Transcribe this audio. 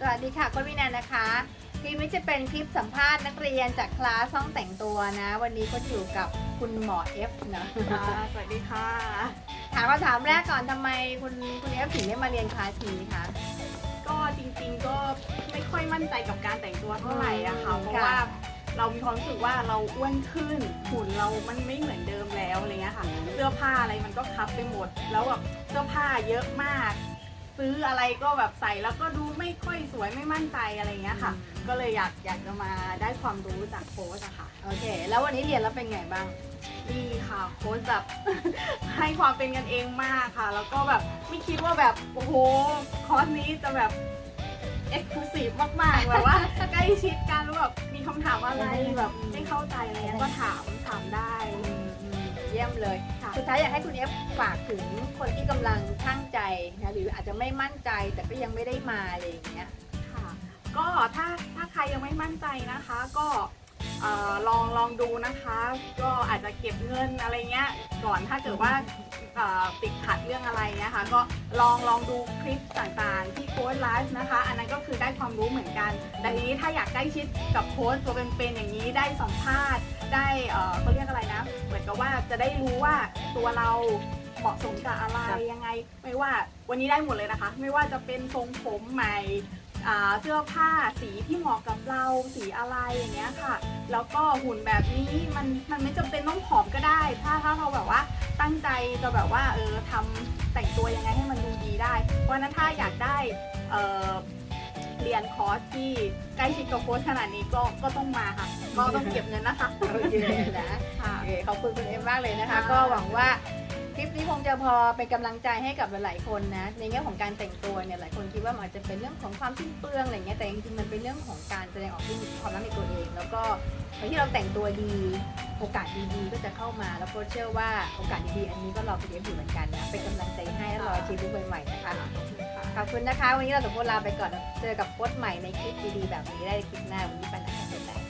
สวัสดีค่ะคุณวินันนะคะ คลิปนี้จะเป็นคลิปสัมภาษณ์นักเรียนจากคลาสห้องแต่งตัวนะ วันนี้ก็อยู่กับคุณหมอเอฟนะค่ะสวัสดีค่ะ ถามคำถามแรกก่อนทำไมคุณคุณเอฟถึงได้มาเรียนคลาสนี้คะ ก็จริงๆก็ไม่ค่อยมั่นใจกับการแต่งตัวเท่าไหร่อะค่ะอืมเพราะว่าเรามีความรู้สึกว่าเราอ้วนขึ้นหุ่นเรามันไม่เหมือนเดิมแล้วอะไรเงี้ยค่ะ เสื้อผ้าอะไรมันก็คับไปหมด แล้วแบบเสื้อผ้าเยอะมาก ซื้ออะไรก็แบบใส่แล้วก็ดูไม่ค่อยสวยไม่มั่นใจอะไรเงี้ยค่ะ ก็เลยอยากอยากจะมาได้ความรู้จากโค้ชอะค่ะโอเค แล้ววันนี้เรียนแล้วเป็นไงบ้างดีค่ะโค้ชแบบ ให้ความเป็นกันเองมากค่ะ แล้วก็แบบไม่คิดว่าแบบโอ้โหคอร์สนี้จะแบบเอ็กซ์คลูซีฟมากๆแบบว่าใกล้ชิดกันแล้วแบบมีคำถามอะไรแบบไม่เข้าใจอะไรเงี้ยก็ถามถามได้อืมอืม เยี่ยมเลยค่ะสุดท้ายอยากให้คุณเอฟฝากถึงคนที่กำลังช่างใจนะหรืออาจจะไม่มั่นใจแต่ก็ยังไม่ได้มาอะไรอย่างเงี้ยค่ะก็ถ้าถ้าใครยังไม่มั่นใจนะคะ ก็ เออลองลองดูนะคะ ก็อาจจะเก็บเงินอะไรเงี้ยก่อนถ้าเกิดว่าเอ่อติดขัดเรื่องอะไรเงี้ยค่ะก็ลองลองดูคลิปต่างๆ ที่โค้ชไลฟ์นะคะ อันนั้นก็คือได้ความรู้เหมือนกัน แต่ทีนี้ถ้าอยากใกล้ชิดกับโค้ชตัวเป็นๆอย่างนี้ได้สัมภาษณ์ได้เอ่อเขาเรียกอะไรนะ เหมือนกับว่าจะได้รู้ว่าตัวเราเหมาะสมกับอะไรยังไง ไม่ว่าวันนี้ได้หมดเลยนะคะ ไม่ว่าจะเป็นทรงผมใหม่ เสื้อผ้าสีที่เหมาะกับเราสีอะไรอย่างเงี้ยค่ะ แล้วก็หุ่นแบบนี้มันมันไม่จำเป็นต้องผอมก็ได้ ถ้าถ้าเราแบบว่าตั้งใจจะแบบว่าเออทำแต่งตัวยังไงให้มันดูดีได้ เพราะฉะนั้นถ้าอยากได้เออเรียนคอร์สที่ใกล้ชิดกับโค้ชขนาดนี้ก็ก็ต้องมาค่ะ ก็ต้องเก็บเงินนะคะโอเคนะค่ะโอเคขอบคุณคุณเอมมากเลยนะคะค่ะก็หวังว่าคลิป นี้คงจะพอเป็นกำลังใจให้กับหลายๆคนนะ ในแง่ของการแต่งตัวเนี่ยหลายคนคิดว่ามันอาจจะเป็นเรื่องของความสิ้นเปลืองอะไรเงี้ยแต่จริงๆมันเป็นเรื่องของการแสดงออกที่ความรักในตัวเอง แล้วก็เมื่อที่เราแต่งตัวดีโอกาสดีๆก็จะเข้ามาแล้วก็เชื่อว่าโอกาสดีๆอันนี้ก็รอคุณเอฟอยู่เหมือนกันนะเป็นกำลังใจให้และรอชีวิตใหม่ๆนะคะขอบคุณนะคะ วันนี้เราสองคนลาไปก่อนเจอกับโค้ชใหม่ในคลิปดีๆแบบนี้ได้คลิปหน้าวันนี้ไปไหนกันไม่ได้